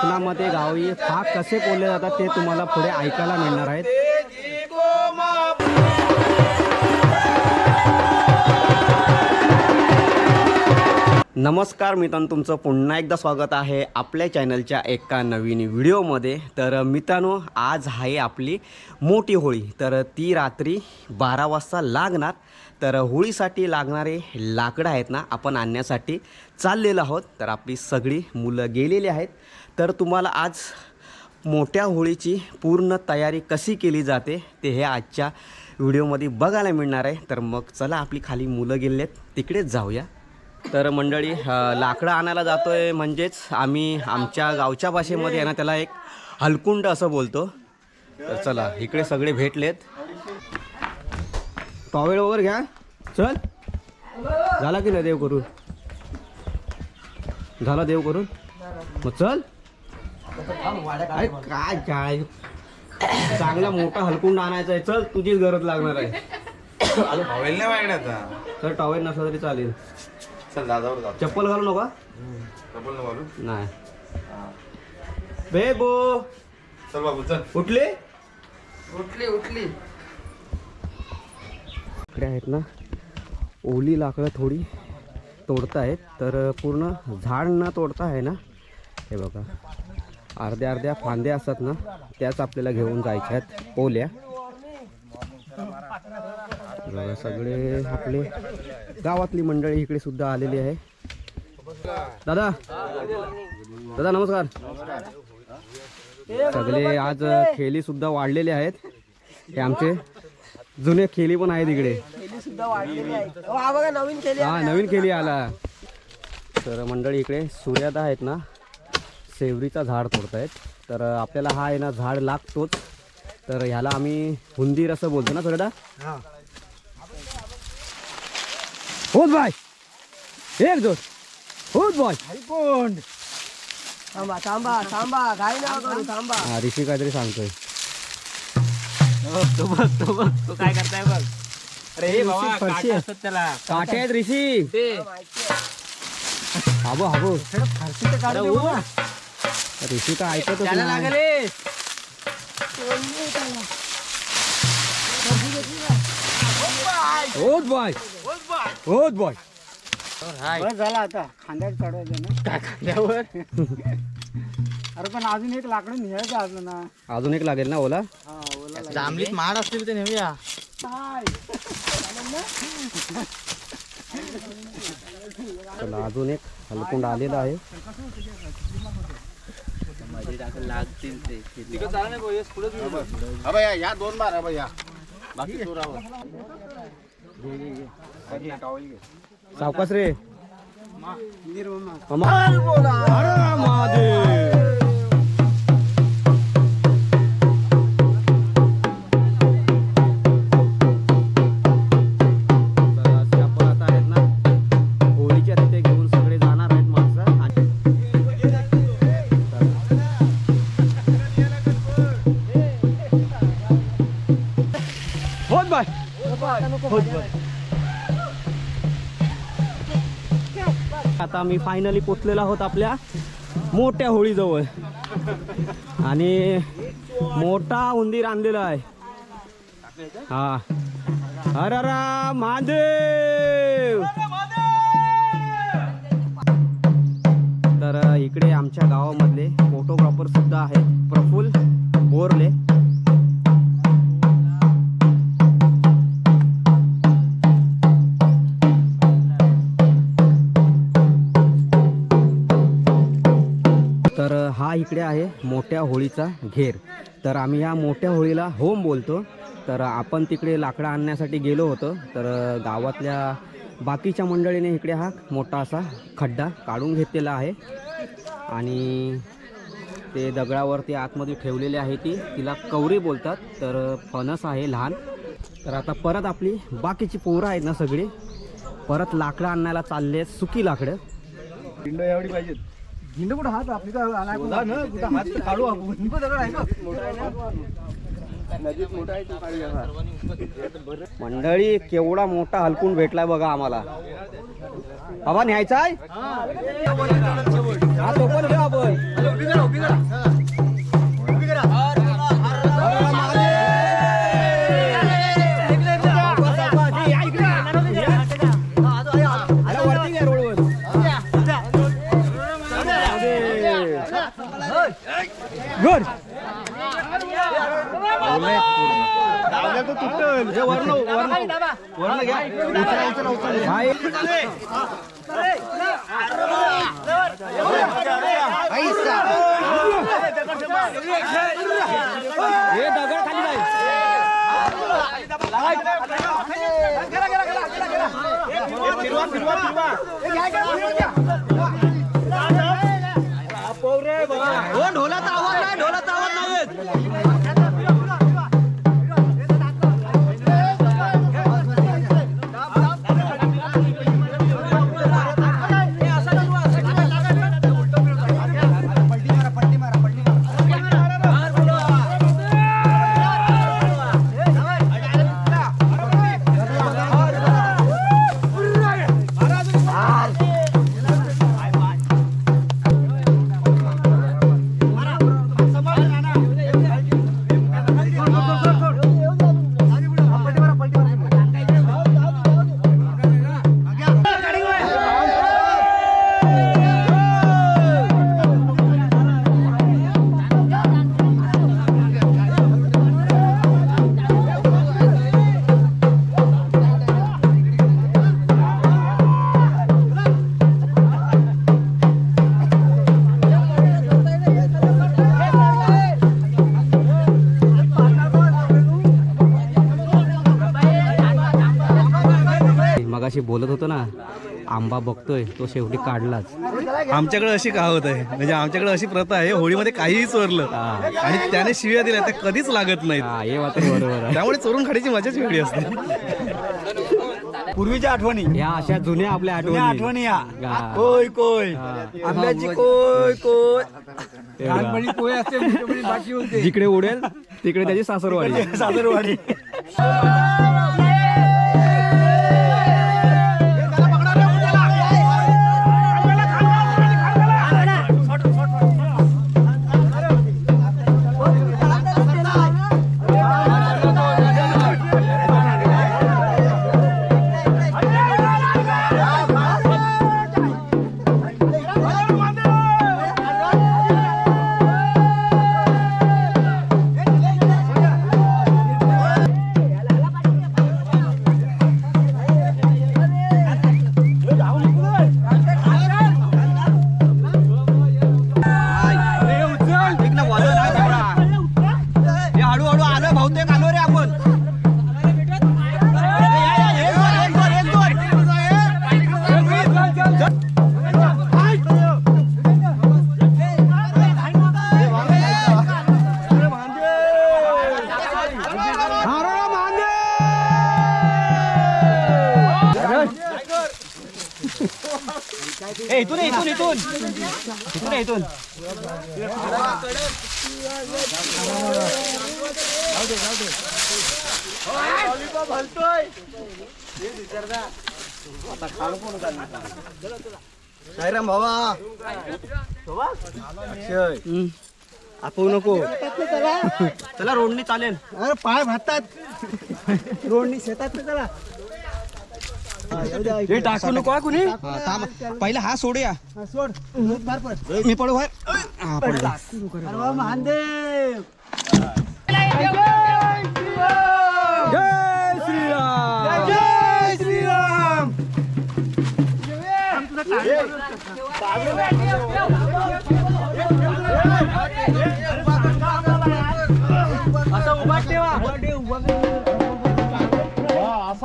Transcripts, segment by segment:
कोकणामध्ये गावी हा कसे बोलले जातात ते तुम्हाला पुढे ऐकायला मिळणार आहेत. नमस्कार मित्रांनो तुमचं पुन्हा एकदा स्वागत आहे आपल्या चॅनलच्या एका नवीन व्हिडिओमध्ये. तर मित्रांनो आज आहे आपली मोठी होळी. तर ती रात्री बारा वाजता लागणार. तर होळीसाठी लागणारे लाकडं आहेत ना आपण आणण्यासाठी चाललेलो आहोत. तर आपली सगळी मुलं गेलेली आहेत. तर तुम्हाला आज मोठ्या होळीची पूर्ण तयारी कशी केली जाते ते हे आजच्या व्हिडिओमध्ये बघायला मिळणार आहे. तर मग चला आपली खाली मुलं गेलेत. तिकडेच जाऊया. तर मंडळी लाकडं आणायला जातो आहे म्हणजेच आम्ही आमच्या गावच्या भाषेमध्ये आहे ना त्याला एक हलकुंड असं बोलतो. तर चला इकडे सगळे भेटलेत. टॉवेल वगैरे घ्या. चल. झाला की नाही देव करून? झाला देव करून? मग चल. अरे काय काय? चांगला मोठा हलकुंड आणायचा आहे. चल तुझीच गरज लागणार आहे. हवेल नाही मागण्याचा तर टॉवेल नसला तरी चालेल. चल दादावर चप्पल घालू नका चप्पल नको घालू. नाही. बेबो चल बाबू चल. उठले? उठली उठली. इकडे आहेत ना ओली लाकडं थोडी तोडतायत तर पूर्ण झाड न तोडता आहे ना हे बघा. अर्ध्या अर्ध्या फांद्या असतात ना त्याच आपल्याला घेऊन जायच्या आहेत. ओल्या. बघा सगळे आपले गावातली मंडळी इकडे सुद्धा आलेली आहे. दादा. दादा नमस्कार. सगळे आज खेळी सुद्धा वाढलेले आहेत. हे आमचे जुने खेळी पण आहेत इकडे. हा बघा नवीन हा खेळी आला. तर मंडळी इकडे सूर्यादा आहेत ना सेवरीचा झाड तोडतायत. तर आपल्याला हा आहे ना झाड लागतोच. तर ह्याला आम्ही हुंदीर असं बोलतो ना सगळं होत बाय. एक दोन. होत बाय. कोण थांबा थांबा थांबा. करू थांबा. हा ऋषी काहीतरी सांगतोय. तो बघ तो बघ तो काय करताय बघ. अरे बाबा काटे असतात त्याला. काटे. आहेत ऋषी. ते. हाबो हाबो. उ, ऋषी ऐकतच त्याला नाही. लागले होत बाय. होत बाय. हाय झाला आता. खांद्यात चढवायचं ना. काय खांद्यावर? अरे पण अजून एक लाकडं न्यायचं असलं ना अजून एक लागेल ना ओला? जांभलीत माड असतील ते नेऊया. चला अजून एक हलकुंड आलेला आहे. लागतील हा या दोन बार हा भैया बाकी सावकाश रे. आम्ही फायनली पोचलेलो आहोत आपल्या मोठ्या होळीजवळ. आणि मोठा उंदीर आणलेला आहे. हा. अरे रा महादेव! तर इकडे आमच्या गावामधले फोटोग्राफर सुद्धा आहेत प्रफुल बोरले. इकडे आहे मोठ्या होळीचा घेर. तर आम्ही ह्या मोठ्या होळीला होम बोलतो. तर आपण तिकडे लाकडं आणण्यासाठी गेलो होतो. तर गावातल्या बाकीच्या मंडळीने इकडे हा मोठा असा खड्डा काढून घेतलेला आहे. आणि ते दगडावरती आतमध्ये ठेवलेले आहे ती. तिला कवरी बोलतात. तर फणस आहे लहान. तर आता परत आपली बाकीची पोरं आहेत ना सगळी. परत लाकडं आणायला चालले आहेत, सुकी लाकडं. पिंड एवढी हिंड कुठं हात आपली तर आणाय कुठं हात काढू आपण. हा. मंडळी केवढा मोठा हलकून भेटलाय बघा आम्हाला. बाबा न्यायचा आहे? आंबा बघतोय तो शेवटी काढलाच. आमच्याकडे अशी कहावत आहे. म्हणजे आमच्याकडे अशी प्रथा आहे होळीमध्ये काहीही चोरलं. हा. आणि त्याने शिव्या दिल्या त्या कधीच लागत नाहीत. हा मात्र बरोबर आहे. त्यामुळे चोरून खाण्याची मजाच वेगळी असते. पूर्वीच्या आठवणी. या अशा जुन्या आपल्या आठवणी. आठवणी या. कोय कोय. हा. आंब्याची कोय कोय. एवढा. कोय असते बाकी होते. जिकडे उडेल तिकडे त्याची सासरवाडी. सादरवाडी साईराम भावा. हम्म. आपू नको. चला रोडनी चालेल. अरे पाय भातात. रोडनी शेतात ना चला. हे टाकू नको हा कुणी? पहिला हा सोडूया हा, सोड. पड मी पडू बाहेर हा पडला अरे वा महादेव. जय श्रीराम. जय श्रीराम.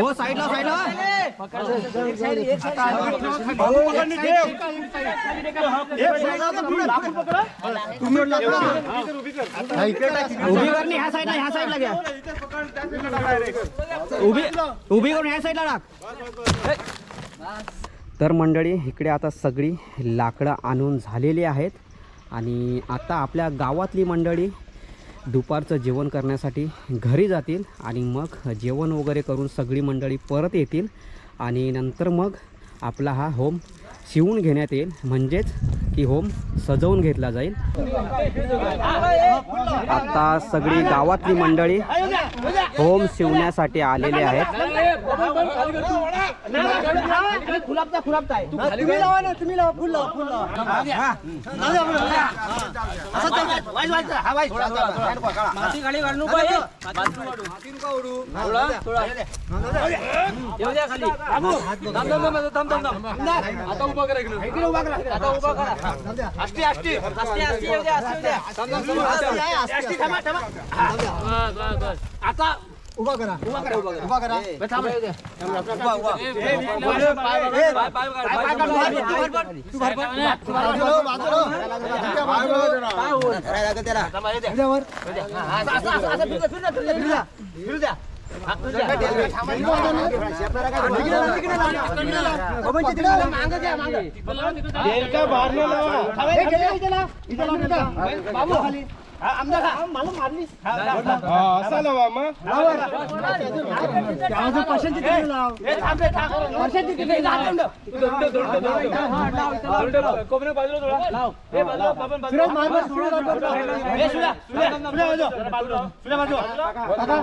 हो. साईडला साईडला. उभी ह्या साईडला ह्या साईडला घ्या उभी उभी करून ह्या साईडला टाक. तर मंडळी इकडे आता सगळी लाकडं आणून झालेली आहेत. आणि आता आपल्या गावातली मंडळी दुपारचं जेवण करण्यासाठी घरी जातील आणि मग जेवण वगैरे करून सगळी मंडळी परत येतील आणि नंतर मग आपला हा होम शिवून घेण्यात येईल. म्हणजेच की होम सजवून घेतला जाईल. आता सगळी गावातली मंडळी होम शिवण्यासाठी आलेले आहेत. आष्टी आष्टी आष्टी थांबा थांबा. आता उभा करा. उभा करा. उभा करा. त्याला? असा लावा मग कोपऱ्या बाजूला थोडा लाव हे बाजूला आपण बाजूला हे. सुद्धा सुद्धा बाजूला सुद्धा बाजूला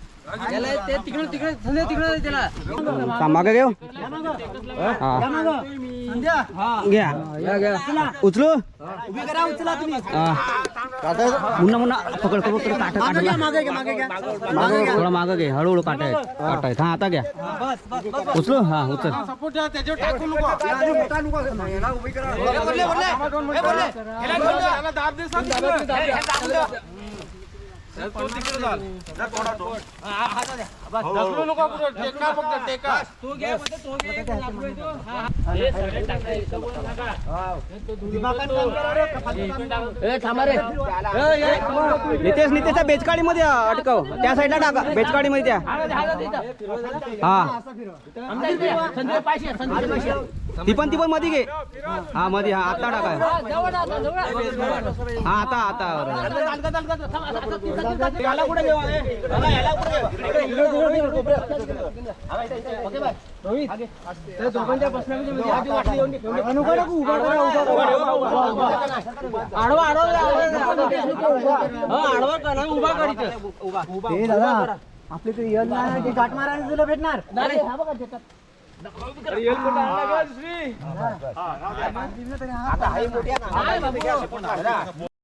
ते तिकडे तिकडे संध्या तिकडे मागे घेऊ? उचलू. मुन्ना मुन्ना पकड पकड काटा मागे थोडा मागे घे. हळूहळू काटा आहेत. काटा आहेत. हा आता घ्या. उचलू? हा उचल. दाब તો तिकडे चाल हा हा नितेश नितेश बेचकाळी मध्ये अटकव त्या साईडला टाका बेचकाळी मध्ये त्या हा ती पण ती पण मध्ये घे हा मध्ये हा आता टाका हा आता आता रोहित त्या दोघांच्या बसण्यामध्ये आधी वाटली येऊन नको नको उभा आडवा आडवा आडवा. करा उभा उभा उभा आपले ते यल नाही ते गाठ मारायला तुला भेटणार नाही हा बघा देतात आता हाय मोठ्या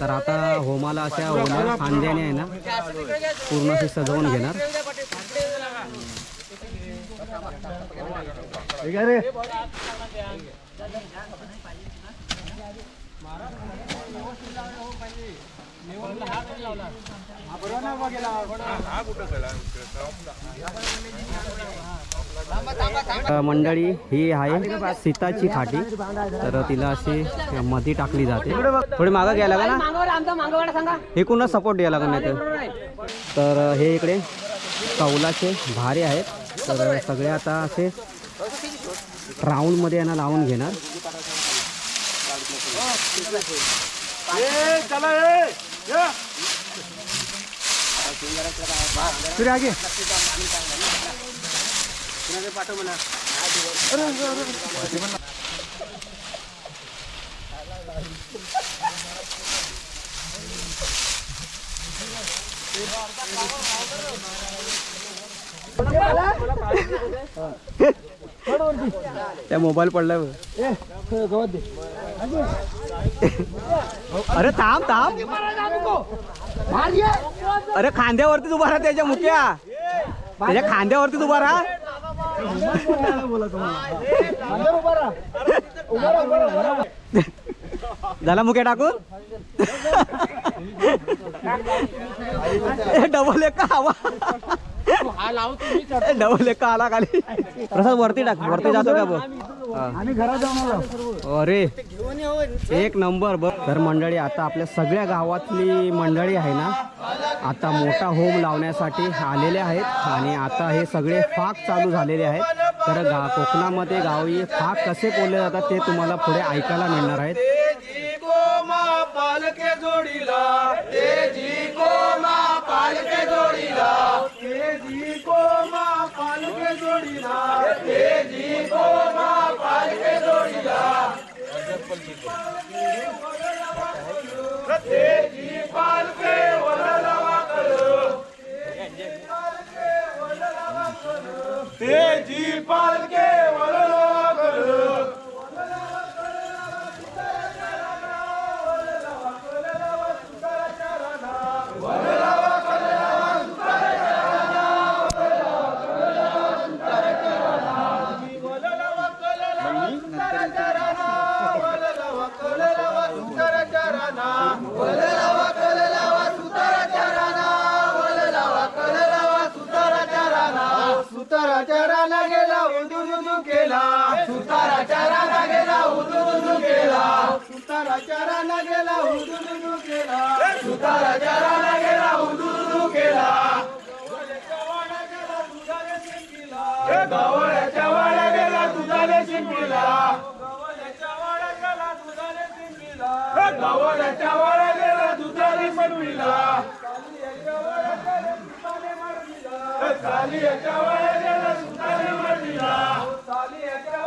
तर आता होमाला अशा होणार फांद्याने आहे ना पूर्ण असे सजवून घेणार. अ, मंडळी ही आहे सीताची खाटी तर तिला अशी मध्ये टाकली जाते. थोडी मागं घ्यायला लागेल ना एकूणच सपोर्ट द्यायला लागेल नाही तर तर हे इकडे कौलाचे भारे आहेत. तर सगळे आता असे राऊंडमध्ये यांना लावून घेणार. आगे. त्या मोबाईल पडलाय अरे थांब थांब. अरे खांद्यावरतीच उभा राहा त्याच्या मुख्या त्याच्या खांद्यावरतीच उभा राहा. झाला मुक्या टाकून डबल एक हवा डबल एक आला खाली? प्रसाद वरती टाक वरती जातो का आम्ही घरात जाऊन आलो. अरे. एक नंबर बर तर मंडळी आता आपल्या सगळ्या गावातली मंडळी आहे ना आता मोठा होम लावण्यासाठी आलेले आहेत आणि आता हे सगळे फाक चालू झालेले आहेत. तर गा कोकणामध्ये गावी फाक कसे पोलले जातात ते तुम्हाला पुढे ऐकायला मिळणार आहेत. पालके जोडीला. गवळ्याच्या वळलेला दुधारी बनविला चाली याच्या वळलेला सोनी याच्या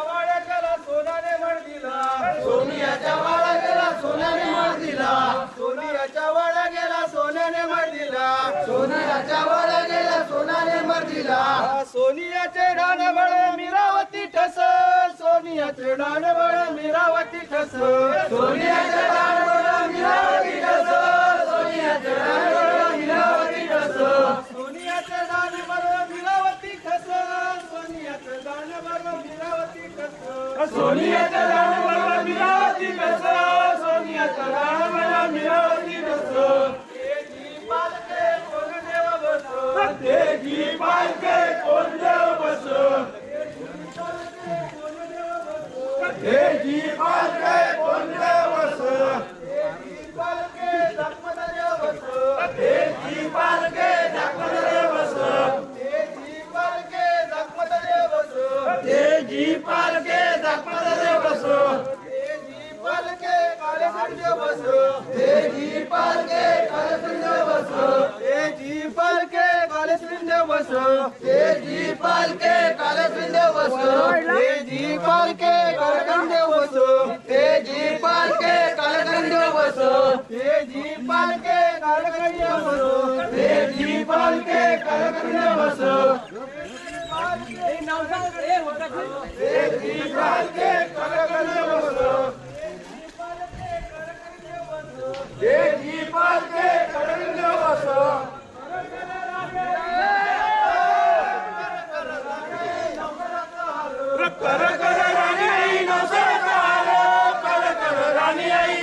वळलेला सोनाने मरविला सोनी याच्या सोनाने सोनी याच्या वळ सोन्याने मरदिला. सोनाच्या सोन्याच्या वर गेला सोनाने मरदिला. सोनियाचे डान बळ मीरावती ठस सोनियाचे डान बळ मीरावती ठस सोनियाचे डान बळ मीरावती ठस सोनियाचे डान बळ मीरावती ठस सोनियाचे डान बळ मीरावती ठस सोनियाचे डान बळ मीरावती ठस सोनियाचे डान बळ मिरावती कर कर राणी आई कर कर राणी आई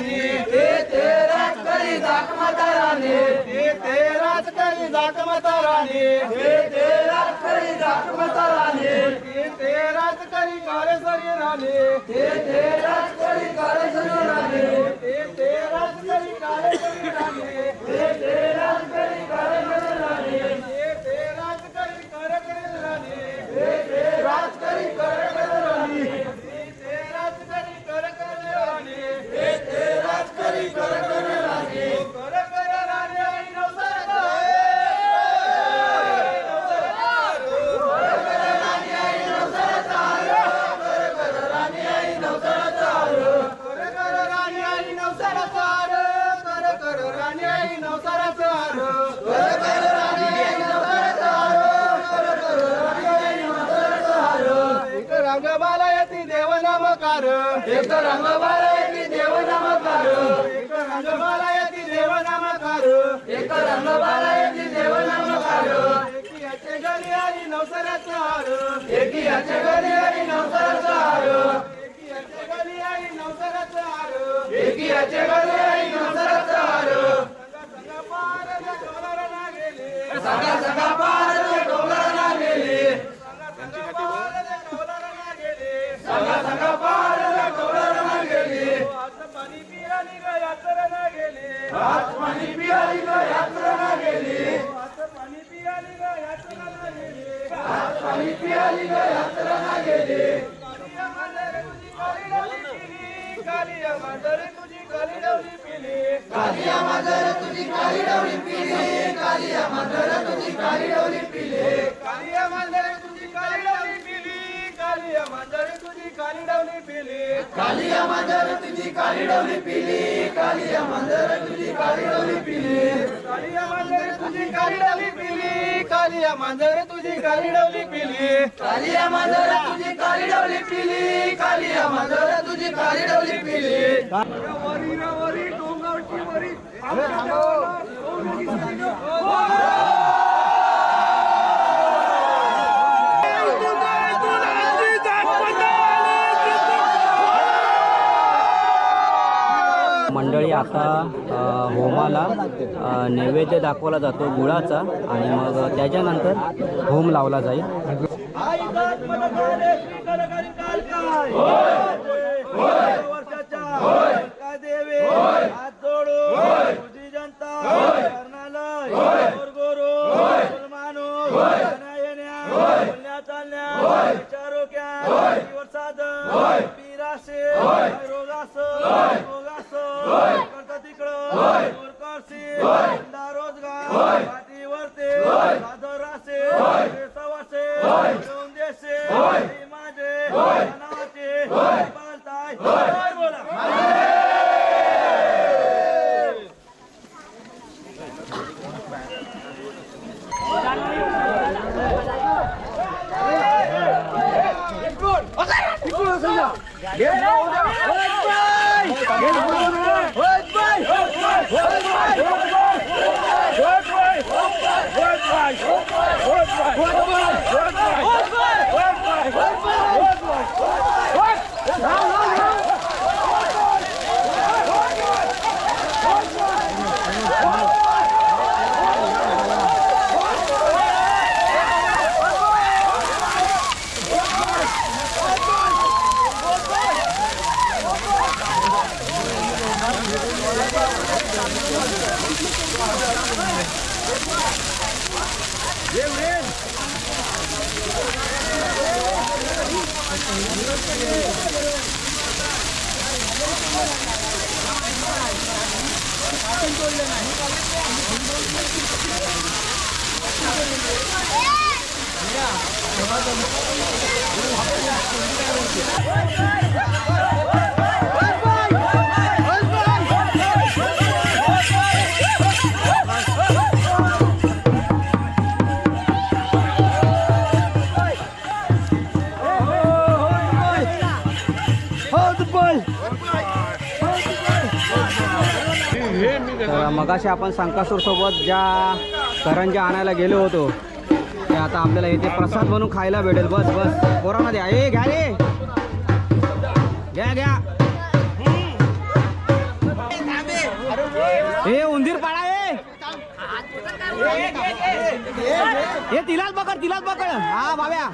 राजकारणी ते राजकारी जाकमताराने ते राजकारी जाकमताराने ते राजकारी जाकमताराने ते राजकारी రంగబాలయ్యకి దేవ నమకారు రంగబాలయ్యకి దేవ నమకారు రంగబాలయ్యకి దేవ నమకారు అచ్చగలియారి నవసరచారు ఎక్కి అచ్చగలియారి నవసరచారు ఎక్కి అచ్చగలియారి నవసరచారు ఎక్కి అచ్చగలియారి నవసరచారు సంగ సంగ पाणी पियाली ग यात्राला गेले. हात पाणी पियाली ग यात्राला गेले. हात पाणी पियाली ग यात्राला गेले. कालिया मांजर तुझी काली डवली पिली कालिया मांजर तुझी काली डवली पिली. कालिया मांजर तुझी काली डवली पिली कालिया मांजर तुझी काली डवली पिली कालिया मांजर तुझी काली डवली पिली. कालिया मांजर तुझी काली डवली पिली. कालिया मांजर तुझी काली डवली पिली. कालिया मांजर तुझी काली डवली पिली. कालिया मांजर तुझी काली डवली पिली. कालिया मांजर तुझी काली डवली पिली. कालिया मांजर तुझी काली डवली पिली. वरी रे वरी डोंगरची वरी. मंडळी आता होमाला नैवेद्य दाखवला जातो गुळाचा आणि मग त्याच्यानंतर होम लावला जाईल आई 连长连长 मगाशी आपण संकासूर सोबत ज्या करंजा आणायला गेलो होतो आता आपल्याला इथे प्रसाद बनून खायला भेटेल. बस बस. कोरामध्ये द्या. ए घ्या रे घ्या घ्या. ए उंदीर पाडा ए. हे तिलाच पकड तिलाच पकड. हा भाव्या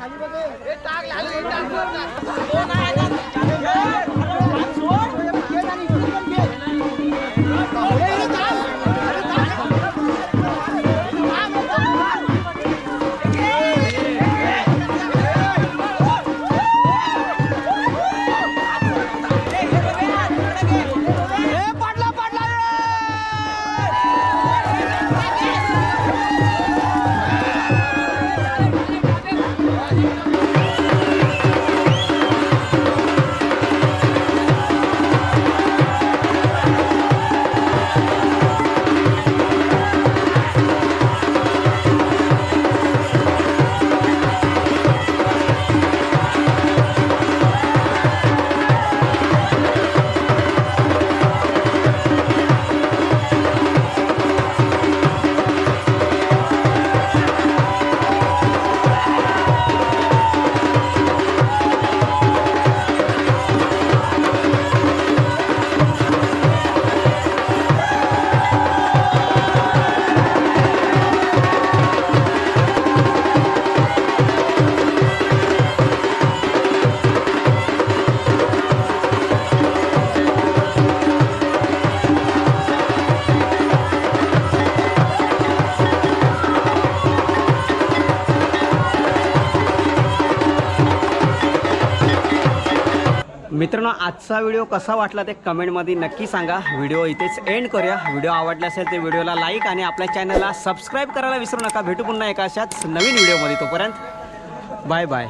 मित्रांनो आजचा व्हिडिओ कसा वाटला ते कमेंटमध्ये नक्की सांगा. व्हिडिओ इथेच एंड करूया. व्हिडिओ आवडला असेल तर व्हिडिओला लाईक आणि आपल्या चॅनलला सबस्क्राईब करायला विसरू नका. भेटू पुन्हा एका अशाच नवीन व्हिडिओमध्ये तोपर्यंत. Bye bye